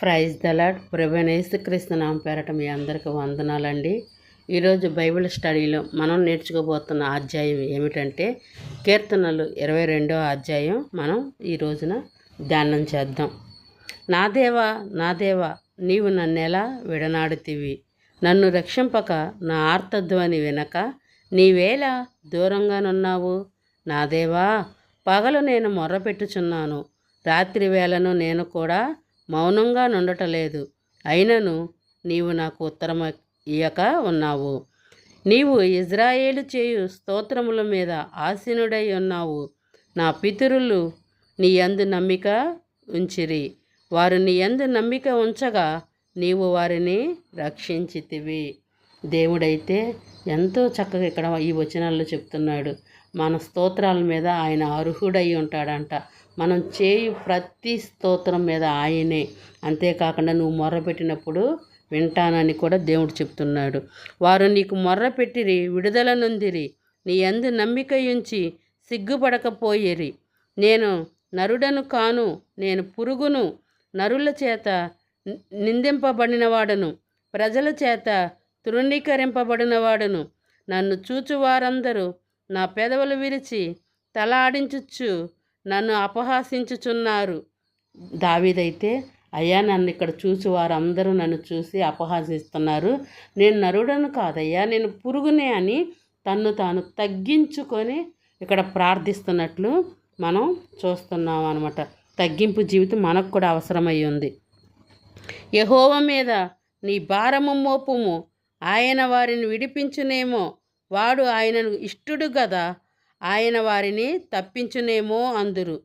Praise the Lord ప్రభనేసు క్రీస్తునామం పేరట మీ అందరికీ వందనాలండి. ఈరోజు బైబిల్ స్టడీలో మనం నేర్చుకోబోతున్న అధ్యాయం ఏమిటంటే కీర్తనలు ఇరవై రెండో అధ్యాయం. మనం ఈ రోజున ధ్యానం చేద్దాం. నా దేవా నా దేవా నీవు నన్నెలా విడనాడుతివి? నన్ను రక్షింపక నా ఆర్తధ్వని వినక నీవేలా దూరంగానున్నావు? నా దేవా పగలు నేను మొర్రపెట్టుచున్నాను. రాత్రి వేళను నేను కూడా మౌనంగా నుండటలేదు. అయినను నీవు నాకు ఉత్తరం ఇయ్యక ఉన్నావు. నీవు ఇజ్రాయేలు చేయు స్తోత్రముల మీద ఆసీనుడై ఉన్నావు. నా పితరులు నీ యందు నమ్మిక ఉంచిరి. వారు నీ యందు నమ్మిక ఉంచగా నీవు వారిని రక్షించితివి. దేవుడైతే ఎంతో చక్కగా ఇక్కడ ఈ వచనాల్లో చెప్తున్నాడు. మన స్తోత్రాల మీద ఆయన అర్హుడై ఉంటాడంట. మనం చేయు ప్రతి స్తోత్రం మీద ఆయనే. అంతేకాకుండా నువ్వు మొర్రపెట్టినప్పుడు వింటానని కూడా దేవుడు చెప్తున్నాడు. వారు నీకు మొర్రపెట్టిరి విడుదల నొందిరి నీ అందు నమ్మిక ఉంచి సిగ్గుపడకపోయేరి. నేను నరుడను కాను నేను పురుగును నరుల చేత ని- నిందింపబడినవాడను ప్రజల చేత తృణీకరింపబడినవాడను. నన్ను చూచువారందరూ నా పెదవులు విరిచి తల ఆడించుచు నన్ను అపహాసించుచున్నారు. దావీదైతే అయ్యా నన్ను ఇక్కడ చూసి వారందరూ నన్ను చూసి అపహాసిస్తున్నారు. నేను నరుడను కాదయ్యా నేను పురుగునే అని తన్ను తాను తగ్గించుకొని ఇక్కడ ప్రార్థిస్తున్నట్లు మనం చూస్తున్నాం అనమాట తగ్గింపు జీవితం మనకు కూడా అవసరమై ఉంది. యహోవ మీద నీ భారము మోపుము. ఆయన వారిని విడిపించునేమో. వాడు ఆయనను ఇష్టుడు కదా ఆయన వారిని తప్పించునేమో అందురు.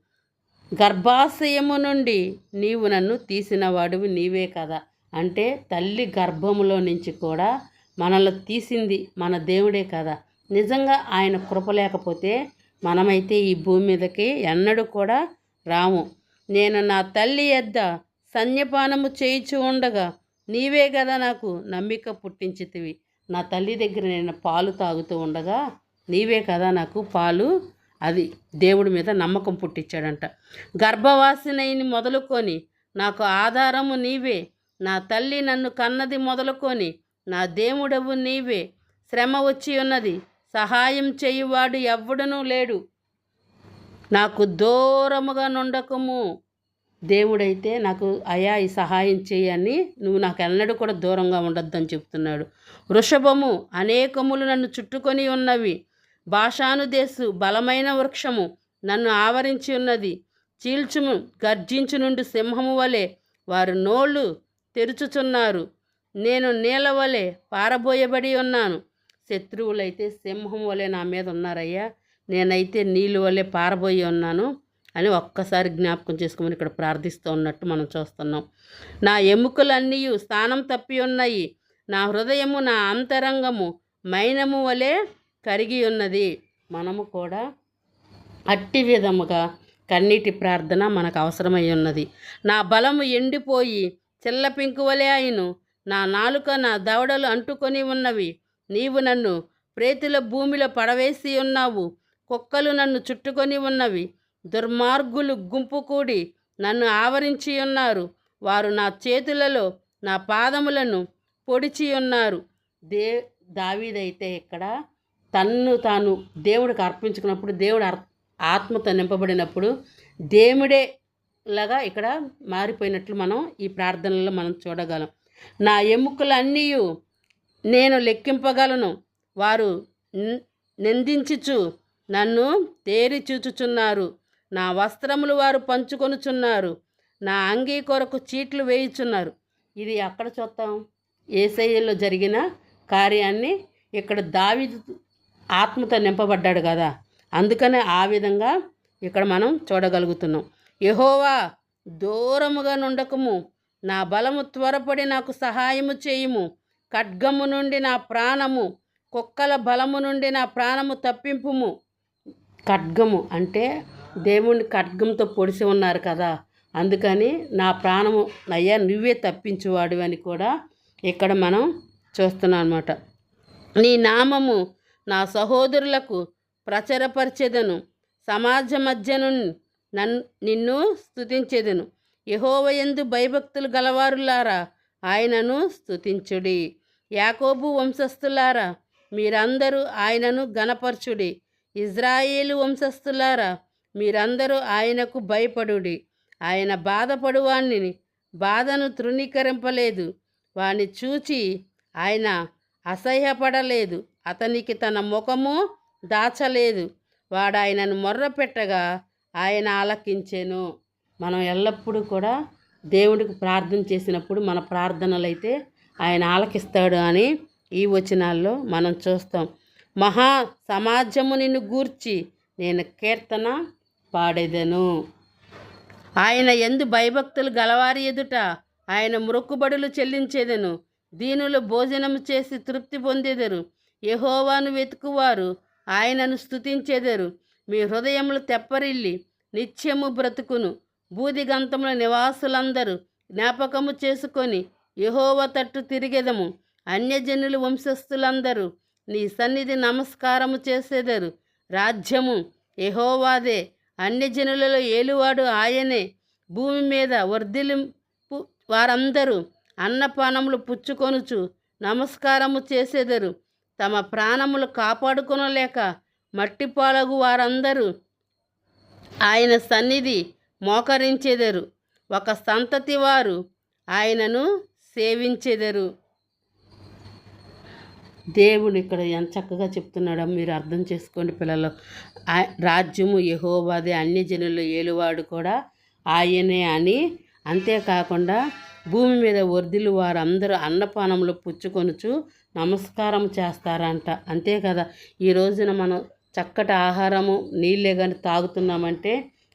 గర్భాశయము నుండి నీవు నన్ను తీసిన వాడివి నీవే కదా. అంటే తల్లి గర్భములో నుంచి కూడా మనల్ని తీసింది మన దేవుడే కదా. నిజంగా ఆయన కృప లేకపోతే మనమైతే ఈ భూమి మీదకి ఎన్నడూ కూడా రాము. నేను నా తల్లి ఎద్ద సన్యపానము చేయించి ఉండగా నీవే కదా నాకు నమ్మిక పుట్టించితివి. నా తల్లి దగ్గర నేను పాలు తాగుతూ ఉండగా నీవే కదా నాకు పాలు. అది దేవుడి మీద నమ్మకం పుట్టించాడంట. గర్భవాసినైని మొదలుకొని నాకు ఆధారము నీవే. నా తల్లి నన్ను కన్నది మొదలుకొని నా దేవుడవు నీవే. శ్రమ వచ్చి ఉన్నది సహాయం చేయువాడు ఎవ్వడనూ లేడు. నాకు దూరముగా నుండకము. దేవుడైతే నాకు అయా ఈ సహాయం చేయని నువ్వు నాకు ఎన్నడూ కూడా దూరంగా ఉండొద్దని చెప్తున్నాడు. వృషభము అనేకములు నన్ను చుట్టుకొని ఉన్నవి. భాషానుదేశు బలమైన వృక్షము నన్ను ఆవరించి ఉన్నది. చీల్చుము గర్జించు నుండి సింహము వలె వారు నోళ్ళు తెరుచుచున్నారు. నేను నీళ్ళ వలె పారబోయబడి ఉన్నాను. శత్రువులైతే సింహం వలె నా మీద ఉన్నారయ్యా. నేనైతే నీళ్ళు వలె పారబోయి ఉన్నాను అని ఒక్కసారి జ్ఞాపకం చేసుకోమని ఇక్కడ ప్రార్థిస్తూ ఉన్నట్టు మనం చూస్తున్నాం. నా ఎముకలన్నీ స్థానం తప్పి ఉన్నాయి. నా హృదయము నా అంతరంగము మైనము వలె కరిగి ఉన్నది. మనము కూడా అట్టి విధముగా కన్నీటి ప్రార్థన మనకు అవసరమై ఉన్నది. నా బలము ఎండిపోయి చిల్లపింకు వలె అయిను. నా నాలుక నా దవడలు అంటుకొని ఉన్నవి. నీవు నన్ను ప్రేతుల భూమిలో పడవేసి ఉన్నావు. కుక్కలు నన్ను చుట్టుకొని ఉన్నవి. దుర్మార్గులు గుంపు కూడి నన్ను ఆవరించి ఉన్నారు. వారు నా చేతులలో నా పాదములను పొడిచి ఉన్నారు. దే దావీదైతే ఇక్కడ తన్ను తాను దేవుడికి అర్పించుకున్నప్పుడు దేవుడు అర్ ఆత్మతో నింపబడినప్పుడు దేవుడే లాగా ఇక్కడ మారిపోయినట్లు మనం ఈ ప్రార్థనలో మనం చూడగలం. నా ఎముకలన్నీ నేను లెక్కింపగలను. వారు ని- నిందించుచు నన్ను తేరి చూచుచున్నారు. నా వస్త్రములు వారు పంచుకొనుచున్నారు. నా అంగీ కొరకు చీట్లు వేయుచున్నారు. ఇది ఎక్కడ చూస్తాం? ఏసైల్లో జరిగిన కార్యాన్ని ఇక్కడ దావి ఆత్మతో నింపబడ్డాడు కదా. అందుకనే ఆ విధంగా ఇక్కడ మనం చూడగలుగుతున్నాం. యహోవా దూరముగా నుండకము. నా బలము త్వరపడి నాకు సహాయము చేయుము. ఖడ్గము నుండి నా ప్రాణము కుక్కల బలము నుండి నా ప్రాణము తప్పింపుము. ఖడ్గము అంటే దేవుణ్ణి ఖడ్గంతో పొడిసి ఉన్నారు కదా. అందుకని నా ప్రాణము అయ్యా నువ్వే తప్పించువాడు అని కూడా ఇక్కడ మనం చూస్తున్నాం అనమాట నీ నామము నా సహోదరులకు ప్రచురపరిచెదను. సమాజ మధ్యను నన్ను నిన్ను స్థుతించెదను యహోవయందు భయభక్తులు గలవారులారా ఆయనను స్థుతించుడి యాకోబు వంశస్థులారా మీరందరూ ఆయనను గణపరచుడి ఇజ్రాయేలు వంశస్థులారా మీరందరూ ఆయనకు భయపడుడి. ఆయన బాధపడువాణ్ణి బాధను తృణీకరింపలేదు. వాణ్ణి చూచి ఆయన అసహ్యపడలేదు. అతనికి తన ముఖము దాచలేదు. వాడు ఆయనను మొర్ర పెట్టగా ఆయన ఆలకించెను. మనం ఎల్లప్పుడూ కూడా దేవుడికి ప్రార్థన చేసినప్పుడు మన ప్రార్థనలైతే ఆయన ఆలకిస్తాడు అని ఈ వచనాల్లో మనం చూస్తాం. మహా సమాజము నిన్ను గూర్చి నేను కీర్తన పాడేదను. ఆయన ఎందు భయభక్తులు గలవారి ఎదుట ఆయన మొక్కుబడులు చెల్లించేదను. దీనులు భోజనం చేసి తృప్తి పొందేదరు యహోవాను వెతుకువారు. ఆయనను స్థుతించెదరు మీ హృదయములు తెప్పరిల్లి నిత్యము బ్రతుకును. బూదిగంతముల నివాసులందరూ జ్ఞాపకము చేసుకొని యహోవ తట్టు తిరిగెదము. అన్యజనులు వంశస్థులందరూ నీ సన్నిధి నమస్కారము చేసేదరు. రాజ్యము యహోవాదే. అన్యజనులలో ఏలువాడు ఆయనే. భూమి మీద వర్ధిలింపు వారందరూ అన్నపానములు పుచ్చుకొనుచు నమస్కారము చేసేదరు. తమ ప్రాణములు కాపాడుకొనలేక మట్టిపాలగు వారందరూ ఆయన సన్నిధి మోకరించెదరు. ఒక సంతతి వారు ఆయనను సేవించెదరు. దేవుడు ఇక్కడ ఎంత చక్కగా చెప్తున్నాడో మీరు అర్థం చేసుకోండి పిల్లలు. రాజ్యము రాజ్యము యహోవాది అన్యజనులు ఏలువాడు కూడా ఆయనే అని. అంతేకాకుండా భూమి మీద వర్ధిల్లు వారందరూ అన్నపానములు పుచ్చుకొనుచు నమస్కారం చేస్తారంట. అంతే కదా? ఈ రోజున మనం చక్కటి ఆహారము నీళ్ళే కానీ తాగుతున్నామంటే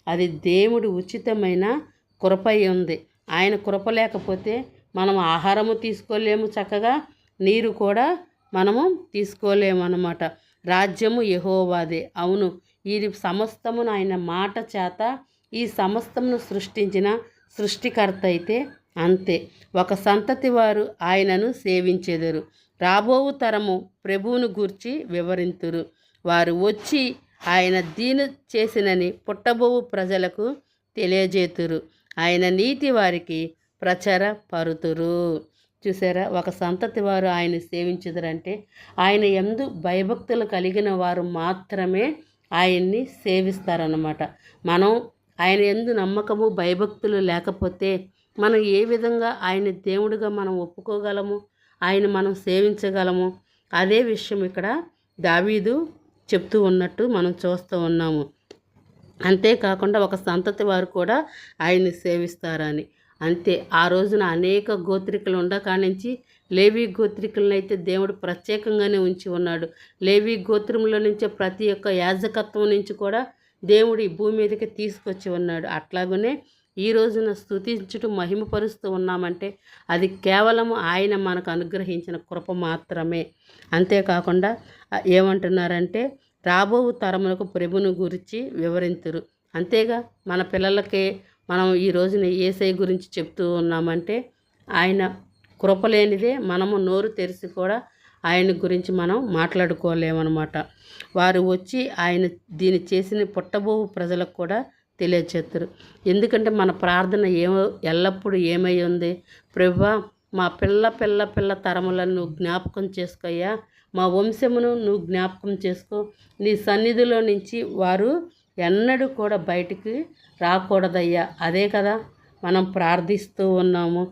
అది దేవుడి ఉచితమైన కృపై ఉంది. ఆయన కృప లేకపోతే మనం ఆహారము తీసుకోలేము చక్కగా నీరు కూడా మనము తీసుకోలేము అన్నమాట రాజ్యము యహోవాదే. అవును ఇది సమస్తమును ఆయన మాట చేత ఈ సమస్తమును సృష్టించిన సృష్టికర్త అయితే అంతే. ఒక సంతతి వారు ఆయనను సేవించెదరు. రాబోవు తరము ప్రభువును గూర్చి వివరింతురు. వారు వచ్చి ఆయన దీని చేసినని పుట్టబోవు ప్రజలకు తెలియజేతురు. ఆయన నీతి వారికి ప్రచార పరుతురు. చూసారా? ఒక సంతతి వారు ఆయన సేవించుదరంటే ఆయన ఎందు భయభక్తులు కలిగిన వారు మాత్రమే ఆయన్ని సేవిస్తారన్నమాట. మనం ఆయన ఎందు నమ్మకము భయభక్తులు లేకపోతే మనం ఏ విధంగా ఆయన దేవుడిగా మనం ఒప్పుకోగలము? ఆయన మనం సేవించగలము? అదే విషయం ఇక్కడ దావీదు చెప్తూ ఉన్నట్టు మనం చూస్తూ ఉన్నాము. అంతేకాకుండా ఒక సంతతి వారు కూడా ఆయన్ని సేవిస్తారని. అంతే ఆ రోజున అనేక గోత్రికలు ఉండకానించి లేవి గోత్రికలను అయితే దేవుడు ప్రత్యేకంగానే ఉంచి ఉన్నాడు. లేవి గోత్రంలో నుంచే ప్రతి ఒక్క యాజకత్వం నుంచి కూడా దేవుడు ఈ భూమి మీదకి తీసుకొచ్చి ఉన్నాడు. అట్లాగనే ఈ రోజున స్థుతించుటూ మహిమపరుస్తూ ఉన్నామంటే అది కేవలం ఆయన మనకు అనుగ్రహించిన కృప మాత్రమే. అంతేకాకుండా ఏమంటున్నారంటే రాబో తరములకు ప్రభును గురించి వివరించరు అంతేగా మన పిల్లలకి మనం ఈ రోజున ఏసై గురించి చెప్తూ ఉన్నామంటే ఆయన కృప లేనిదే మనము నోరు తెరిచి కూడా ఆయన గురించి మనం మాట్లాడుకోలేమన్నమాట. వారు వచ్చి ఆయన దీన్ని చేసిన పుట్టబో ప్రజలకు కూడా తెలియచేస్తారు ఎందుకంటే మన ప్రార్థన ఏమో ఎల్లప్పుడూ ఏమై ఉంది? ప్రభా మా పిల్ల పిల్ల పిల్ల తరములను నువ్వు జ్ఞాపకం చేసుకోయ్యా. మా వంశమును నువ్వు జ్ఞాపకం చేసుకో. నీ సన్నిధిలో నుంచి వారు ఎన్నడూ కూడా బయటికి రాకూడదయ్యా. అదే కదా మనం ప్రార్థిస్తూ ఉన్నాము.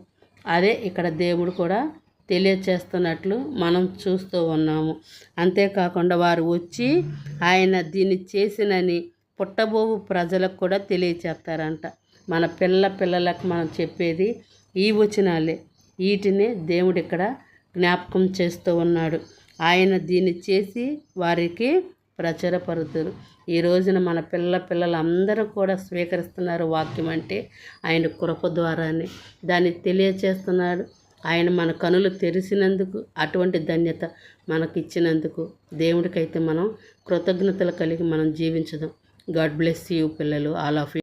అదే ఇక్కడ దేవుడు కూడా తెలియచేస్తున్నట్లు మనం చూస్తూ ఉన్నాము. అంతేకాకుండా వారు వచ్చి ఆయన దీన్ని చేసినని పుట్టబోవు ప్రజలకు కూడా తెలియచేస్తారంట. మన పిల్ల పిల్లలకు మనం చెప్పేది ఈ వచనాలే. వీటినే దేవుడు ఇక్కడ జ్ఞాపకం చేస్తూ ఉన్నాడు. ఆయన దీన్ని చేసి వారికి ప్రచురపరుతురు. ఈ రోజున మన పిల్ల పిల్లలందరూ కూడా స్వీకరిస్తున్నారు వాక్యం అంటే ఆయన కృప ద్వారానే. దాన్ని తెలియచేస్తున్నాడు. ఆయన మన కనులు తెరిసినందుకు అటువంటి ధన్యత మనకిచ్చినందుకు దేవుడికైతే మనం కృతజ్ఞతలు కలిగి మనం జీవించదాం. గాడ్ బ్లెస్ యూ పిల్లలు. All of you.